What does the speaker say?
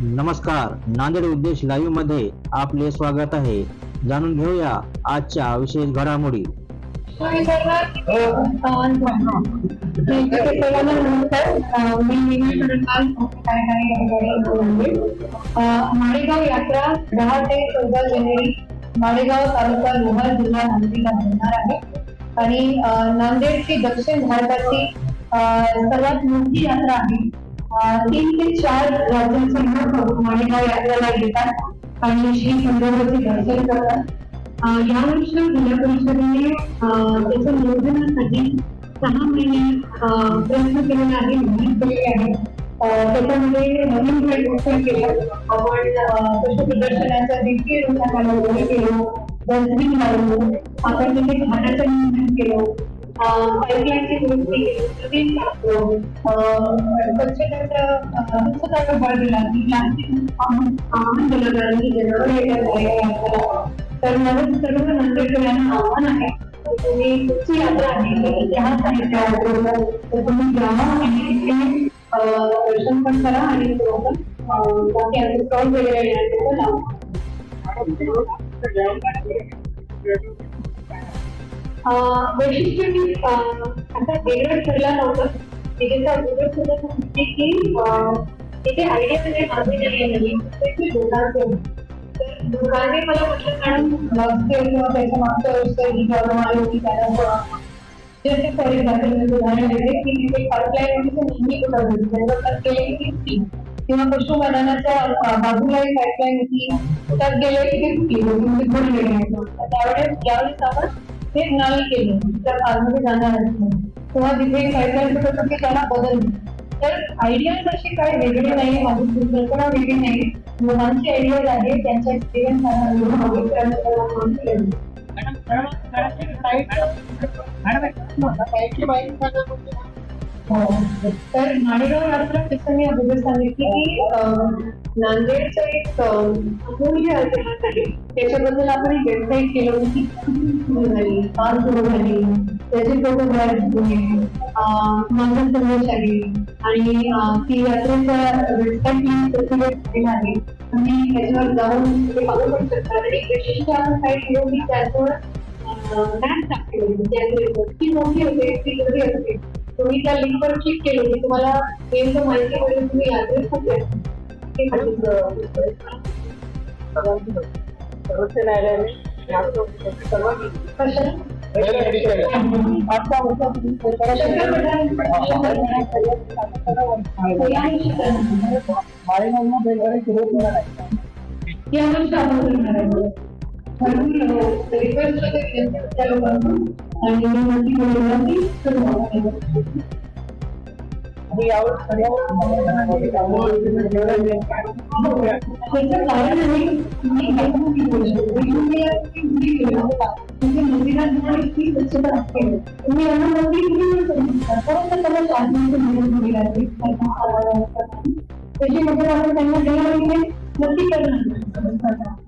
नमस्कार. नांदेड उद्देश लाईव्हमध्ये आपले स्वागत आहे. जाणून घेऊया आजच्या विशेष घडामोडी. माळेगाव यात्रा दहा ते चौदा जानेवारी माळेगाव तालुका लोहार जिल्हा नांदेडला होणार आहे. आणि नांदेडची दक्षिण भारताची सर्वात मोठी यात्रा आहे. तीन ते चार राज्यांचे लोक यात्रेला येतात आणि श्री संदर्भाचे दर्शन करतात अ, यावर्षी जिल्हा परिषदेने त्याच्या नियोजनासाठी सहा महिने प्रयत्न केलेला आहे मेहनत केलेली आहे त्याच्यामध्ये नवीन प्रयत्न केलं आपण अ, पशु प्रदर्शनाचा देखील रूपाने केलो डस्टबिन लावलो आपण तिथे घाटाचं नियोजन केलं पाईपलाईनची दुरुस्ती केली नवीन टाकलो अ, स्वच्छतेचा दिला की प्लास्टिक आव्हान दिलं तर मला सर्व नांदेडकरांना आव्हान आहे. तर तुम्ही तुमची यात्रा आहे. तर इतिहास आहे त्या तर तुम्ही जावा आणि तिथे दर्शन पण करा आणि बाकी आमचे स्टॉल वगैरे येणार ते लावा. वैशिष्ट्य मी आता वेगळं ठरला नव्हतं. तिथेचा अगोदर सुद्धा सांगते की तिथे आयडिया म्हणजे माझे नाही आहे नवीन ते दोघांचे होते. तर दुकाने मला म्हटलं मॅडम मागचे किंवा त्याच्या मागच्या वर्ष ही प्रॉब्लेम आली होती त्याला जसे ते फॉर एक्झाम्पल मी उदाहरण देते की तिथे पाईपलाईन नेहमी कुठं होती. त्याचं तर केले की ती किंवा पशुपालनाच्या बाजूला एक पाईपलाईन होती. त्यात गेले की ते फुटली होती म्हणजे बुड गेले त्यावेळेस यावेळेस आपण ते नाही केलं तर आतमध्ये जाणार नाही किंवा तिथे त्याला बदल तर आयडियाज असे काय वेगळे नाही माझी संकल्पना वेगळी नाही मुलांची आयडियाज आहे त्यांच्या एक्सपिरियन्स हो. तर माळेगाव यात्रा कसं मी अगोदर सांगितली की नांदेडचं एक मूल्य ऐतिहास आहे. त्याच्याबद्दल आपण एक वेबसाईट केलं होतं की सुरू झाली फार सुरू झाली. त्याचे फोटोग्राफ मंगल संदेश आहे. आणि ती यात्रेच्या वेबसाईट लिंक प्रत्येक आहे. तुम्ही त्याच्यावर जाऊन ते पाहू पण शकता आणि विशिष्ट आपण साईट केलं की त्याच्यावर मॅप टाकले होते. यात्रेचं ती मोठी होते ती कधी असते? तुम्ही त्या लिंकवर क्लिक केलं की तुम्हाला नेमकं माहिती मिळेल तुम्ही यात्रेत कुठे सर्वोच्च न्यायालयाने बैलगाडी सुरू होणार आहे. నలుగురిలో రిక్వెస్ట్ ఎంత ఇచ్చేవాళ్ళు అండ్ ఈ మంది మూడు మంది मंदिर आपण त्यांना देणार नक्की करणार